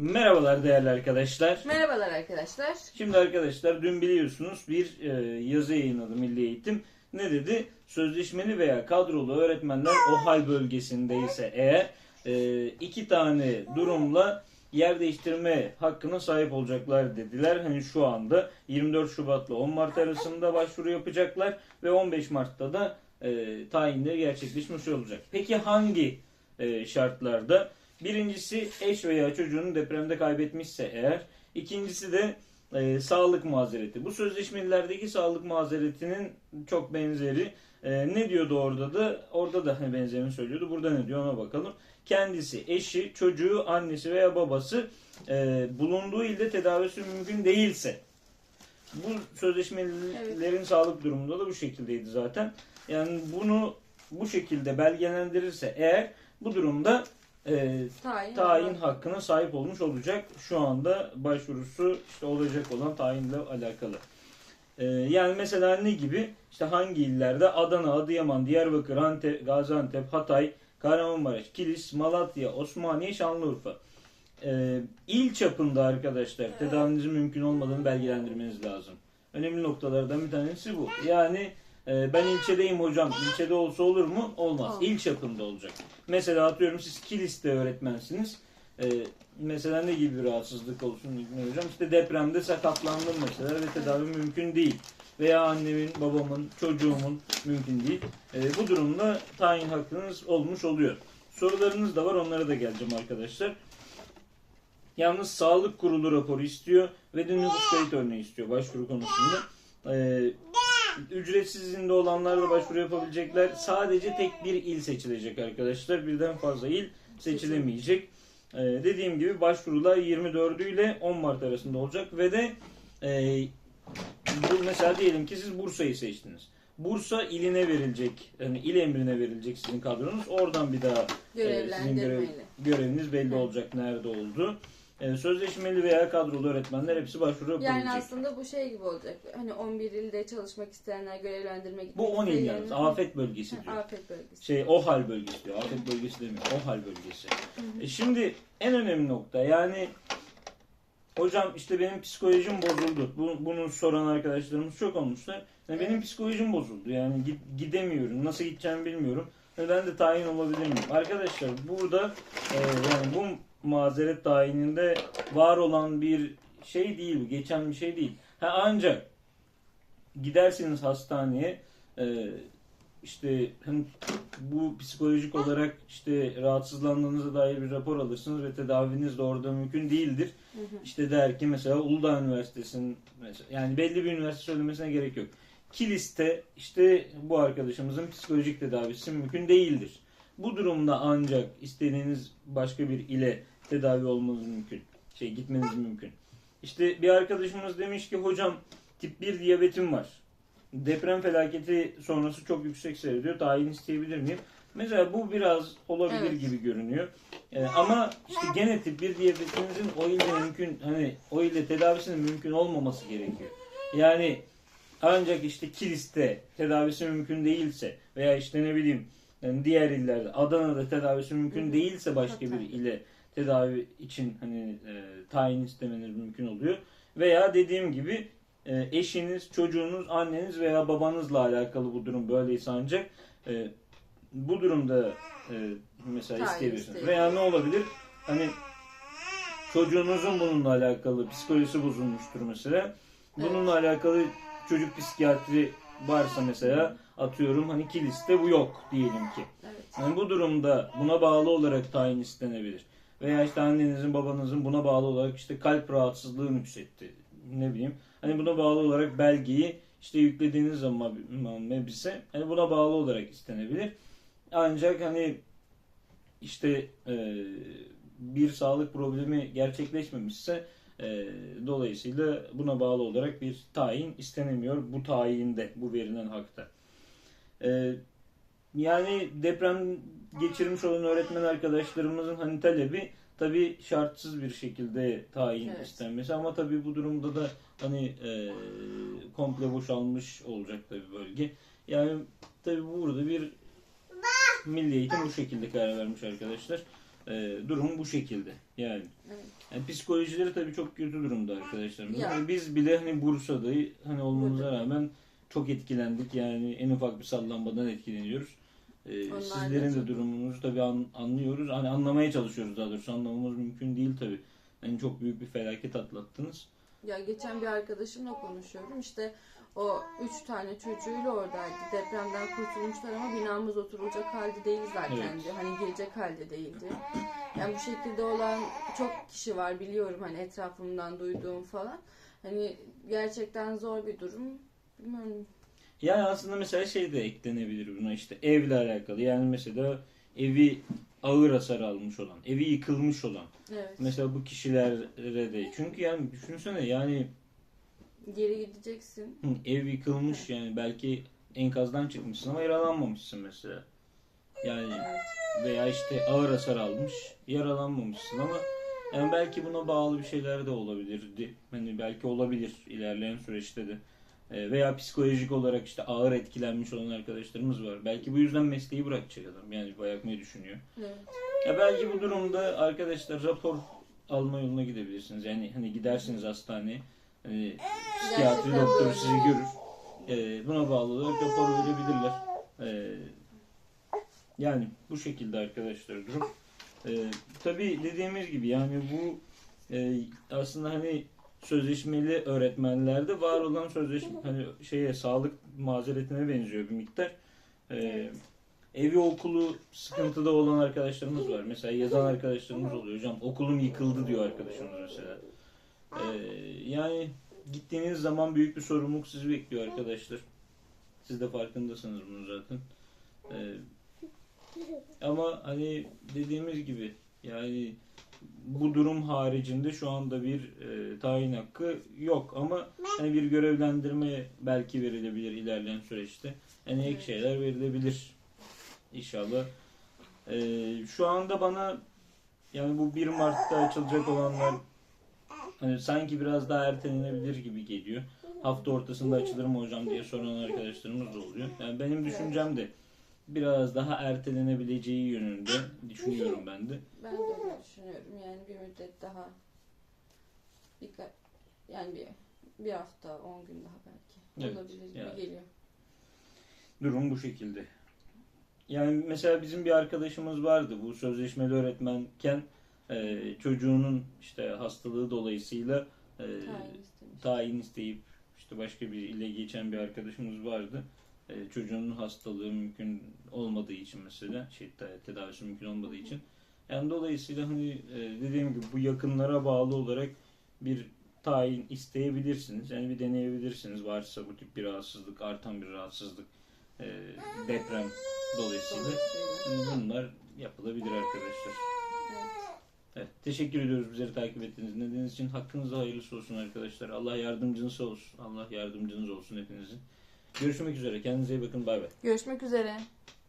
Merhabalar değerli arkadaşlar. Merhabalar arkadaşlar. Şimdi arkadaşlar dün biliyorsunuz bir e, yazı yayınladı Milli Eğitim. Ne dedi? Sözleşmeli veya kadrolu öğretmenler OHAL bölgesindeyse eğer e, iki tane durumla yer değiştirme hakkına sahip olacaklar dediler. Hani şu anda 24 Şubat'la 10 Mart arasında başvuru yapacaklar ve 15 Mart'ta da e, tayinleri gerçekleşmiş olacak. Peki hangi e, şartlarda? Birincisi eş veya çocuğunu depremde kaybetmişse eğer. İkincisi de e, sağlık mazereti. Bu sözleşmelerdeki sağlık mazeretinin çok benzeri. E, ne diyordu orada da? Orada da hani benzerini söylüyordu. Burada ne diyor ona bakalım. Kendisi, eşi, çocuğu, annesi veya babası e, bulunduğu ilde tedavisi mümkün değilse. Bu sözleşmelerin sağlık durumunda da bu şekildeydi zaten. Yani bunu bu şekilde belgelendirirse eğer bu durumda e, Tayin. tayin hakkına sahip olmuş olacak. Şu anda başvurusu işte olacak olan tayinle alakalı. Ee, yani mesela ne gibi? İşte hangi illerde? Adana, Adıyaman, Diyarbakır, Antep, Gaziantep, Hatay, Kahramanmaraş, Kilis, Malatya, Osmaniye, Şanlıurfa. Ee, il çapında arkadaşlar tedavinizin mümkün olmadığını belgelendirmeniz lazım. Önemli noktalardan bir tanesi bu. Yani e, ben ilçedeyim hocam. İlçede olsa olur mu? Olmaz. İl çapında olacak. Mesela atıyorum siz Kilis'te öğretmensiniz. Ee, mesela ne gibi bir rahatsızlık olsun İlmi hocam? İşte depremde sakatlandım mesela ve tedavi mümkün değil. Veya annemin, babamın, çocuğumun mümkün değil. Ee, bu durumda tayin hakkınız olmuş oluyor. Sorularınız da var onlara da geleceğim arkadaşlar. Yalnız sağlık kurulu raporu istiyor ve de nüfus kayıt örneği istiyor başvuru konusunda. Ee, ücretsiz izinde olanlar da başvuru yapabilecekler. Sadece tek bir il seçilecek arkadaşlar. Birden fazla il seçilemeyecek. Ee, dediğim gibi başvurular 24 ile 10 Mart arasında olacak ve de e, bu mesela diyelim ki siz Bursa'yı seçtiniz. Bursa iline verilecek, yani il emrine verilecek sizin kadronuz. Oradan bir daha e, sizin görev, göreviniz belli olacak nerede oldu. E, sözleşmeli veya kadrolu öğretmenler hepsi başvuru yapabilecek. Yani aslında bu şey gibi olacak. Hani 11 ilde çalışmak isteyenler görevlendirme gitmek Bu 10 il yalnız. Afet bölgesi diyor. Afet bölgesi. Şey OHAL bölgesi diyor. Afet bölgesi demiyor. OHAL bölgesi. E şimdi en önemli nokta yani hocam işte benim psikolojim bozuldu. Bu, bunu soran arkadaşlarımız çok olmuşlar. Yani benim psikolojim bozuldu. Yani git- gidemiyorum. Nasıl gideceğimi bilmiyorum. Ve ben de tayin olabilir miyim? Arkadaşlar burada e, yani bu mazeret tayininde var olan bir şey değil. Geçen bir şey değil. Ha, ancak gidersiniz hastaneye e, işte hem bu psikolojik olarak işte rahatsızlandığınıza dair bir rapor alırsınız ve tedaviniz de orada mümkün değildir. Hı hı. İşte der ki mesela Uludağ Üniversitesi'nin mesela yani belli bir üniversite söylemesine gerek yok. Kilis'te işte bu arkadaşımızın psikolojik tedavisi mümkün değildir. Bu durumda ancak istediğiniz başka bir ile tedavi olmanız mümkün. Şey gitmeniz mümkün. İşte bir arkadaşımız demiş ki hocam tip 1 diyabetim var. Deprem felaketi sonrası çok yüksek seyrediyor. Tayin isteyebilir miyim? Mesela bu biraz olabilir Evet. gibi görünüyor. Ee, ama işte gene tip 1 diyabetinizin o ilde mümkün hani o ilde tedavisinin mümkün olmaması gerekiyor. Yani ancak işte Kilis'te tedavisi mümkün değilse veya işte ne bileyim yani diğer illerde Adana'da tedavisi mümkün Hı hı. değilse başka bir ile tedavi için hani e, tayin istemeniz mümkün oluyor. Veya dediğim gibi e, eşiniz, çocuğunuz, anneniz veya babanızla alakalı bu durum böyleyse ancak e, bu durumda e, mesela Tayin isteyebilirsiniz. isteyebilir. Veya ne olabilir? Hani çocuğunuzun bununla alakalı psikolojisi bozulmuştur mesela. Bununla alakalı çocuk psikiyatri varsa mesela atıyorum hani kiliste bu yok diyelim ki. Evet. Yani bu durumda buna bağlı olarak tayin istenebilir. Veya işte annenizin babanızın buna bağlı olarak işte kalp rahatsızlığı nüksetti. Ne bileyim. Hani buna bağlı olarak belgeyi işte yüklediğiniz zaman mebise hani buna bağlı olarak istenebilir. Ancak hani işte e, bir sağlık problemi gerçekleşmemişse e, dolayısıyla buna bağlı olarak bir tayin istenemiyor bu tayinde bu verilen hakta. E, yani deprem geçirmiş olan öğretmen arkadaşlarımızın hani talebi tabi şartsız bir şekilde tayin Evet. istenmesi ama tabi bu durumda da hani e, komple boşalmış olacak tabi bölge. Yani tabi burada bir milli eğitim bu şekilde karar vermiş arkadaşlar. e, durum bu şekilde. Yani, Evet. Yani psikolojileri tabii çok kötü durumda arkadaşlarım. Ya. Yani biz bile hani Bursa'da hani olmamıza rağmen çok etkilendik. Yani en ufak bir sallanmadan etkileniyoruz. Ee, Onlar sizlerin de çok- durumunuzu tabii an- anlıyoruz. Hani anlamaya çalışıyoruz daha doğrusu. Anlamamız mümkün değil tabii. Yani çok büyük bir felaket atlattınız. Ya geçen bir arkadaşımla konuşuyorum. İşte o üç tane çocuğuyla oradaydı. Depremden kurtulmuşlar ama binamız oturulacak halde değil zaten Evet. diyor. Hani girecek halde değildi. Yani bu şekilde olan çok kişi var biliyorum hani etrafımdan duyduğum falan. Hani gerçekten zor bir durum. Bilmiyorum. Yani aslında mesela şey de eklenebilir buna işte evle alakalı. Yani mesela evi ağır hasar almış olan, evi yıkılmış olan. Evet. Mesela bu kişilere de. Çünkü yani düşünsene yani Geri gideceksin. Hı, Ev yıkılmış yani belki enkazdan çıkmışsın ama yaralanmamışsın mesela. Yani veya işte ağır hasar almış, yaralanmamışsın ama yani belki buna bağlı bir şeyler de olabilirdi. Hani belki olabilir ilerleyen süreçte de. Ee, Veya psikolojik olarak işte ağır etkilenmiş olan arkadaşlarımız var. Belki bu yüzden mesleği bırakacak adam. Yani bırakmayı düşünüyor. Evet. Ya belki bu durumda arkadaşlar rapor alma yoluna gidebilirsiniz. Yani hani gidersiniz hastaneye. Hani psikiyatri Gerçekten doktor böyle. sizi görür. Ee, buna bağlı olarak rapor verebilirler. Ee, yani bu şekilde arkadaşlar durum. Ee, tabii dediğimiz gibi yani bu e, aslında hani sözleşmeli öğretmenlerde var olan sözleşme hani şeye sağlık mazeretine benziyor bir miktar. Evet. Evi okulu sıkıntıda olan arkadaşlarımız var. Mesela yazan arkadaşlarımız oluyor. Hocam okulum yıkıldı diyor arkadaşımız mesela. Ee, yani gittiğiniz zaman büyük bir sorumluluk sizi bekliyor arkadaşlar. Siz de farkındasınız bunun zaten. Ee, ama hani dediğimiz gibi yani bu durum haricinde şu anda bir e, tayin hakkı yok ama hani bir görevlendirme belki verilebilir ilerleyen süreçte. Yani ek şeyler verilebilir inşallah. Ee, şu anda bana yani bu 1 Mart'ta açılacak olanlar hani sanki biraz daha ertelenebilir gibi geliyor. Hafta ortasında açılır mı hocam diye soran arkadaşlarımız da oluyor. Yani benim düşüncem de biraz daha ertelenebileceği yönünde düşünüyorum ben de. Ben de öyle düşünüyorum. Yani bir müddet daha birkaç yani bir, bir hafta, on gün daha belki Evet, olabilir gibi yani. geliyor. Durum bu şekilde. Yani mesela bizim bir arkadaşımız vardı bu sözleşmeli öğretmenken e, çocuğunun işte hastalığı dolayısıyla e, Tayin istemiş. tayin isteyip işte başka bir ile geçen bir arkadaşımız vardı. E, çocuğunun hastalığı mümkün olmadığı için mesela şey te- tedavisi mümkün olmadığı için. Yani dolayısıyla hani e, dediğim gibi bu yakınlara bağlı olarak bir tayin isteyebilirsiniz. Yani bir deneyebilirsiniz varsa bu tip bir rahatsızlık, artan bir rahatsızlık, e, deprem dolayısıyla. Dolayısıyla. Bunlar yapılabilir arkadaşlar. Evet. Evet, teşekkür ediyoruz bizleri takip ettiğiniz, dinlediğiniz için. Hakkınızda hayırlısı olsun arkadaşlar. Allah yardımcınız olsun. Allah yardımcınız olsun hepinizin. Görüşmek üzere. Kendinize iyi bakın. Bay bay. Görüşmek üzere.